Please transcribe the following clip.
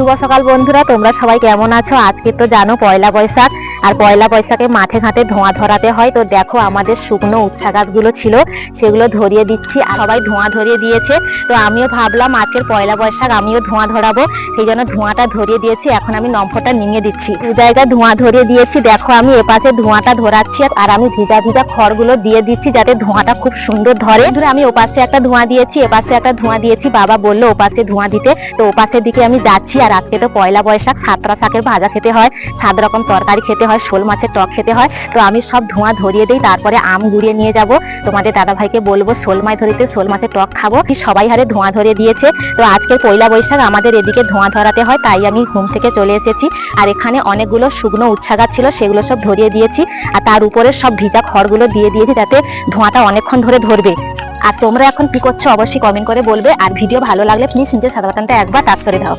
শুভ সকাল বন্ধুরা তোমরা সবাই কেমন আছো? আজকে তো জানো পয়লা বৈশাখ আর পয়লা বৈশাখে মাঠে ঘাটে ধোঁয়া ধরাতে হয়। তো দেখো আমাদের শুকনো উচ্ছা গাছগুলো ছিল, সেগুলো ধরিয়ে দিচ্ছি আর সবাই ধোঁয়া ধরিয়ে দিয়েছে। তো আমিও ভাবলাম আজকের পয়লা বৈশাখ আমিও ধোঁয়া ধরাবো, সেই জন্য ধোঁয়াটা ধরিয়ে দিয়েছি, এখন আমি নম্ফটা নিয়ে দিচ্ছি। দু জায়গায় ধোঁয়া ধরিয়ে দিয়েছি, দেখো আমি এপাশে ধোঁয়াটা ধরাচ্ছি আর আমি ভিজা ভিজা খড়গুলো দিয়ে দিচ্ছি যাতে ধোঁয়াটা খুব সুন্দর ধরে। ধরে আমি ওপাশে একটা ধোঁয়া দিয়েছি, এপাশে একটা ধোঁয়া দিয়েছি, বাবা বলল ওপাশে ধোঁয়া দিতে। তো ওপাশের দিকে আমি যাচ্ছি আর আজকে তো পয়লা বৈশাখ সাতটা শাকের ভাজা খেতে হয়, সাত রকম তরকারি খেতে হয়, শোল মাছের টক খেতে হয়। তো আমি সব ধোঁয়া ধরিয়ে দিই, তারপরে আম গুড়িয়ে নিয়ে যাব। তোমাদের দাদা ভাইকে বলব, শোল মাছ ধরিতে শোল মাছের টক খাব। কি সবাই হারে ধোঁয়া ধরিয়ে দিয়েছে। তো আজকে পয়লা বৈশাখ আমাদের এদিকে ধোঁয়া ধরাতে হয়, তাই আমি ঘুম থেকে চলে এসেছি। আর এখানে অনেকগুলো শুকনো উচ্ছা গাছ ছিল, সেগুলো সব ধরিয়ে দিয়েছি। আর তার উপরে সব ভিজা খড়গুলো দিয়ে দিয়েছি, যাতে ধোঁয়াটা অনেকক্ষণ ধরে ধরবে। আর তোমরা এখন কি করছ, অবশ্যই কমেন্ট করে বলবে। আর ভিডিও ভালো লাগলে প্লিজ নিজের সাদা একবার টাচ দাও।